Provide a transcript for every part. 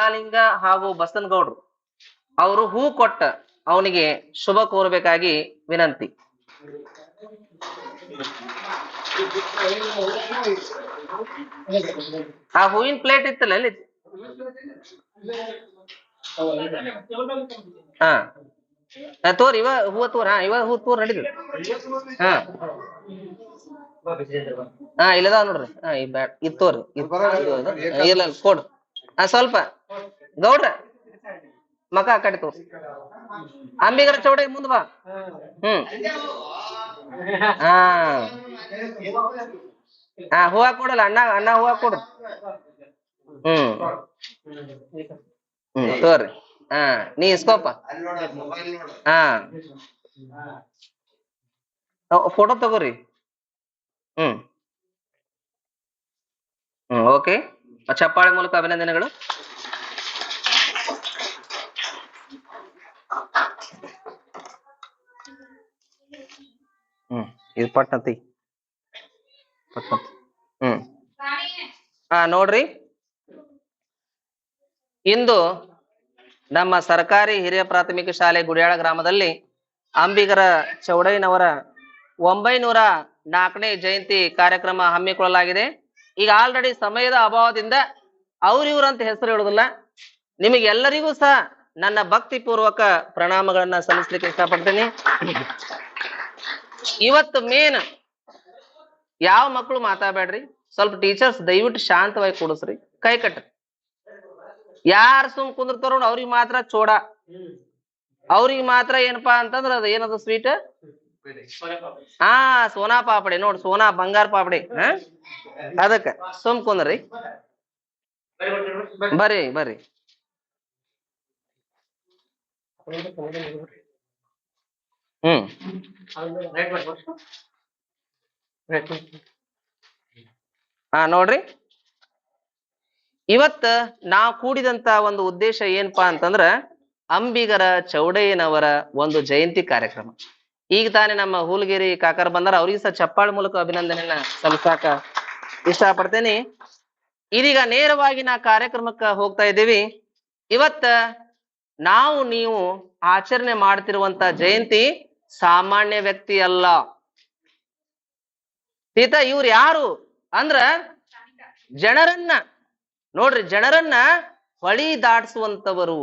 ಯಲ್ಲಾಲಿಂಗ ಹಾಗೂ ಬಸನಗೌಡ್ರು. ಅವರು ಹೂ ಕೊಟ್ಟ ಅವನಿಗೆ ಶುಭ ಕೋರಬೇಕಾಗಿ ವಿನಂತಿ. ಆ ಹೂವಿನ ಪ್ಲೇಟ್ ಇತ್ತಲ್ಲ ಎಲ್ಲಿ ಹಾ. ತೋರ್ ಇವ ಹೂವ ತೋರ್ ಹಾ ಇವ ಹೂ ತೋರ್ ನಡೀತದ. ಹಾ. ಹಾ ಇಲ್ಲದ ನೋಡ್ರಿ. ಹಾ ಬ್ಯಾಟ್ ತೋರಿ ಇಲ್ಲ ಇಲ್ಲ, ಹಾ ಸ್ವಲ್ಪ. ಗೌಡ್ರ, ಮಕ ಆ ಕಡೆ ತೋರ್ಸಿ. ಅಂಬಿಗರ ಚೌಡ ಮುಂದ್ ಬಾ. ಹ್ಮ್. ಹಾ. ಹಾ, ಹೂವ ಕೊಡಲ್ಲ, ಅಣ್ಣ ಅಣ್ಣ ಹೂವ ಕೊಡು. ಹ್ಮ್. ಹ್ಮ್ ತೋರಿ ಹಾ, ನೀ ಇಸ್ಕೋಪ ಹಾ. ಫೋಟೋ ತಗೋರಿ. ಹ್ಮ್. ಹ್ಮ್ ಓಕೆ ಚಪ್ಪಾಳೆ ಮೂಲಕ ಅಭಿನಂದನೆಗಳು. ಹ್ಮ್ ಇದು ಪಟ್ನತಿ ಪಟ್ನತಿ. ಹ್ಮ್. ಹಾ ನೋಡ್ರಿ. ಇಂದು ನಮ್ಮ ಸರ್ಕಾರಿ ಹಿರಿಯ ಪ್ರಾಥಮಿಕ ಶಾಲೆ ಗುಡಿಯಾಳ ಗ್ರಾಮದಲ್ಲಿ ಅಂಬಿಗರ ಚೌಡಯ್ಯನವರ ಒಂಬೈನೂರ ನಾಲ್ಕನೇ ಜಯಂತಿ ಕಾರ್ಯಕ್ರಮ ಹಮ್ಮಿಕೊಳ್ಳಲಾಗಿದೆ. ಈಗ ಆಲ್ರೆಡಿ ಸಮಯದ ಅಭಾವದಿಂದ ಅವ್ರಿವ್ರು ಅಂತ ಹೆಸರು ಹೇಳುದಿಲ್ಲ. ನಿಮಗೆಲ್ಲರಿಗೂ ಸಹ ನನ್ನ ಭಕ್ತಿ ಪೂರ್ವಕ ಪ್ರಣಾಮಗಳನ್ನ ಸಲ್ಲಿಸ್ಲಿಕ್ಕೆ ಇಷ್ಟಪಡ್ತೀನಿ. ಇವತ್ತು ಮೇನ್ ಯಾವ ಮಕ್ಕಳು ಮಾತಾಡ್ಬೇಡ್ರಿ? ಸ್ವಲ್ಪ ಟೀಚರ್ಸ್ ದಯವಿಟ್ಟು ಶಾಂತವಾಗಿ ಕೂಡಿಸ್ರಿ. ಕೈ ಕಟ್ಟ್ರಿ ಯಾರು ಸುಮ್ ಕುಂದಿರ್ತಾರೋ ಅವ್ರಿಗೆ ಮಾತ್ರ ಚೋಡ. ಅವ್ರಿಗೆ ಮಾತ್ರ ಏನಪ್ಪಾ ಅಂತಂದ್ರ ಅದು ಏನದು ಸ್ವೀಟ್ ಹಾ ಸೋನಾ ಪಾಪಡಿ, ನೋಡ್ ಸೋನಾ ಬಂಗಾರ ಪಾಪಡಿ, ಹಾ? ಅದಕ್ಕ, ಸುಮ್ ಕುಂದ್ರಿ. ಬರ್ರಿ ಬರ್ರಿ. ಹ್ಮ್. ಹಾ, ನೋಡ್ರಿ. ಇವತ್ತ ನಾವು ಕೂಡಿದಂತ ಒಂದು ಉದ್ದೇಶ ಏನಪ್ಪಾ ಅಂತಂದ್ರ ಅಂಬಿಗರ ಚೌಡಯ್ಯನವರ ಒಂದು ಜಯಂತಿ ಕಾರ್ಯಕ್ರಮ. ಈಗ ತಾನೇ ನಮ್ಮ ಹೂಲಗಿರಿ ಕಾಕರ್ ಬಂದಾರ ಅವ್ರಿಗೆ ಸಹ ಚಪ್ಪಾಳ ಮೂಲಕ ಅಭಿನಂದನೆಯನ್ನ ಸಲ್ಲಿಸಾಕ ಇಷ್ಟಪಡ್ತೇನೆ. ಇದೀಗ ನೇರವಾಗಿ ನಾ ಕಾರ್ಯಕ್ರಮಕ್ಕ ಹೋಗ್ತಾ ಇದ್ದೀವಿ. ಇವತ್ತ ನಾವು ನೀವು ಆಚರಣೆ ಮಾಡ್ತಿರುವಂತ ಜಯಂತಿ ಸಾಮಾನ್ಯ ವ್ಯಕ್ತಿ ಅಲ್ಲ. ಸೀತಾ, ಇವ್ರು ಯಾರು ಅಂದ್ರ ಜನರನ್ನ, ನೋಡ್ರಿ ಜನರನ್ನ ಹೊಳಿ ದಾಟಿಸುವಂತವರು.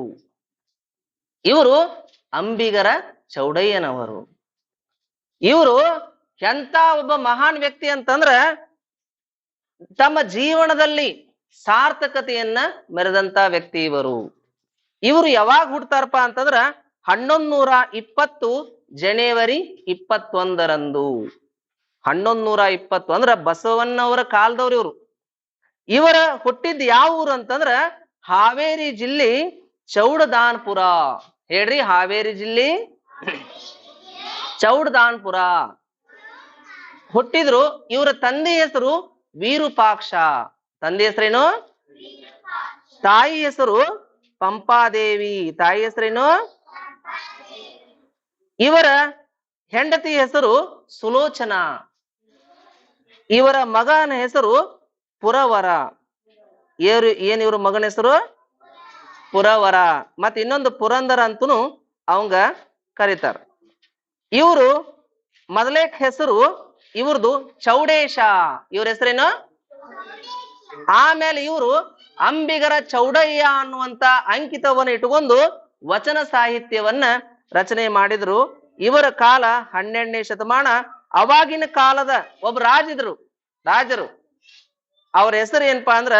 ಇವರು ಅಂಬಿಗರ ಚೌಡಯ್ಯನವರು. ಇವರು ಎಂತ ಒಬ್ಬ ಮಹಾನ್ ವ್ಯಕ್ತಿ ಅಂತಂದ್ರ ತಮ್ಮ ಜೀವನದಲ್ಲಿ ಸಾರ್ಥಕತೆಯನ್ನ ಮೆರೆದಂತ ವ್ಯಕ್ತಿ ಇವರು. ಇವರು ಯಾವಾಗ ಹುಡ್ತಾರಪ್ಪ ಅಂತಂದ್ರ ಹನ್ನೊಂದ್ ಇಪ್ಪತ್ತು ಜನವರಿ ಇಪ್ಪತ್ತೊಂದರಂದು. ಹನ್ನೊಂದ್ ಇಪ್ಪತ್ತು ಅಂದ್ರ ಬಸವಣ್ಣವರ ಕಾಲದವ್ರು ಇವರು. ಇವರ ಹುಟ್ಟಿದ್ ಯಾವ ಊರು ಅಂತಂದ್ರ ಹಾವೇರಿ ಜಿಲ್ಲೆ ಚೌಡದಾನ್ಪುರ. ಹೇಳ್ರಿ ಹಾವೇರಿ ಜಿಲ್ಲೆ? ಚೌಡದಾನ್ಪುರ ಹುಟ್ಟಿದ್ರು ಇವರ ತಂದೆ ಹೆಸರು ವೀರುಪಾಕ್ಷ. ತಂದೆ ಹೆಸರೇನು? ತಾಯಿ ಹೆಸರು ಪಂಪಾದೇವಿ. ತಾಯಿ ಹೆಸರೇನು? ಇವರ ಹೆಂಡತಿ ಹೆಸರು ಸುಲೋಚನ. ಇವರ ಮಗನ ಹೆಸರು ಪುರವರ. ಏರು, ಏನ್ ಇವ್ರ ಮಗನ ಹೆಸರು? ಪುರವರ. ಮತ್ತೆ ಇನ್ನೊಂದು ಪುರಂದರ ಅಂತೂ ಅವಂಗ ಕರೀತಾರ. ಇವರು ಮೊದಲೇ ಹೆಸರು ಇವ್ರದು ಚೌಡೇಶ. ಇವ್ರ ಹೆಸರೇನು? ಆಮೇಲೆ ಇವರು ಅಂಬಿಗರ ಚೌಡಯ್ಯ ಅನ್ನುವಂತ ಅಂಕಿತವನ್ನು ಇಟ್ಟುಕೊಂಡು ವಚನ ಸಾಹಿತ್ಯವನ್ನ ರಚನೆ ಮಾಡಿದ್ರು. ಇವರ ಕಾಲ ಹನ್ನೆರಡನೇ ಶತಮಾನ. ಅವಾಗಿನ ಕಾಲದ ಒಬ್ಬ ರಾಜಿದ್ರು, ರಾಜರು. ಅವ್ರ ಹೆಸರು ಏನಪ್ಪಾ ಅಂದ್ರ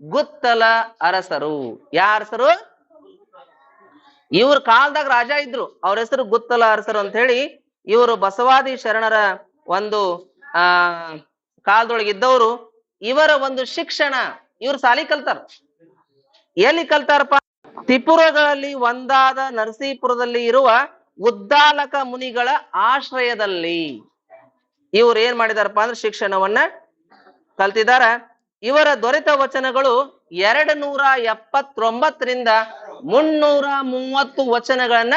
ಗುತ್ತಲ ಅರಸರು. ಯಾರ ಹೆಸರು ಇವ್ರ ಕಾಲದಾಗ ರಾಜ ಇದ್ರು. ಅವ್ರ ಹೆಸರು ಗುತ್ತಲ ಅರಸರು ಅಂತ ಹೇಳಿ ಇವರು ಬಸವಾದಿ ಶರಣರ ಒಂದು, ಆ ಕಾಲದೊಳಗಿದ್ದವರು ಇವರ ಒಂದು ಶಿಕ್ಷಣ, ಇವ್ರು ಸಾಲಿ ಕಲ್ತಾರ. ಎಲ್ಲಿ ಕಲ್ತಾರಪ್ಪ? ತ್ರಿಪುರಗಳಲ್ಲಿ ಒಂದಾದ ನರಸೀಪುರದಲ್ಲಿ ಇರುವ ಉದ್ದಾಲಕ ಮುನಿಗಳ ಆಶ್ರಯದಲ್ಲಿ. ಇವ್ರು ಏನ್ ಮಾಡಿದಾರಪ್ಪ ಅಂದ್ರೆ ಶಿಕ್ಷಣವನ್ನ ಕಲ್ತಿದಾರ. ಇವರ ದೊರೆತ ವಚನಗಳು ಎರಡು ನೂರ ಎಪ್ಪತ್ತೊಂಬತ್ತರಿಂದ ಮುನ್ನೂರ ಮೂವತ್ತು ವಚನಗಳನ್ನ